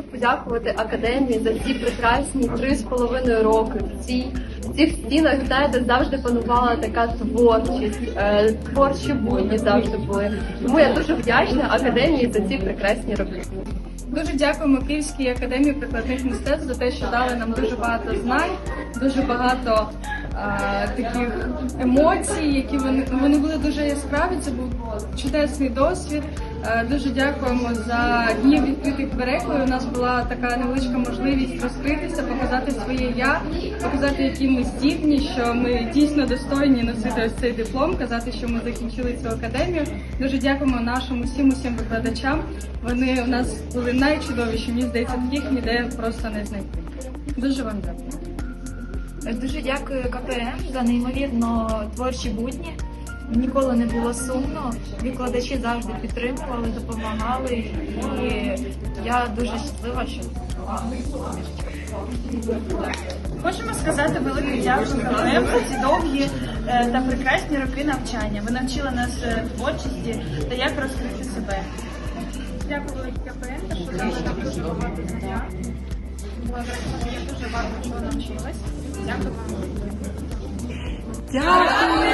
подякувати академії за ці прекрасні три з половиною роки. В цій в цих стінах, знаєте, завжди панувала така творчість, е, творчі будні завжди були. Тому я дуже вдячна академії за ці прекрасні роки. Дуже дякуємо Київській академії прикладних мистецтв за те, що дали нам дуже багато знань, дуже багато е, таких емоцій, які вони вони були дуже яскраві. Це був чудесний досвід. Е, дуже дякуємо за дні відкритих дверей. У нас була така невеличка можливість розкритися, показати своє я, показати, які ми здібні, що ми дійсно достойні носити ось цей диплом, казати, що ми закінчили цю академію. Дуже дякуємо нашим усім усім викладачам. Вони у нас були найчудовіші. Мені здається, таких ніде просто не знайти. Дуже вам дякую. Дуже дякую КПМ за неймовірно творчі будні. Ніколи не було сумно. Викладачі завжди підтримували, допомагали, і я дуже щаслива, що Хочемо сказати велике дякую КПМ за ці довгі е, та прекрасні роки навчання. Ви навчили нас е, творчості та як розкрити себе. Дякую КПМ, що дали нам дуже багато знання. Я дуже багато чого навчилась. Дякую вам. Дякую!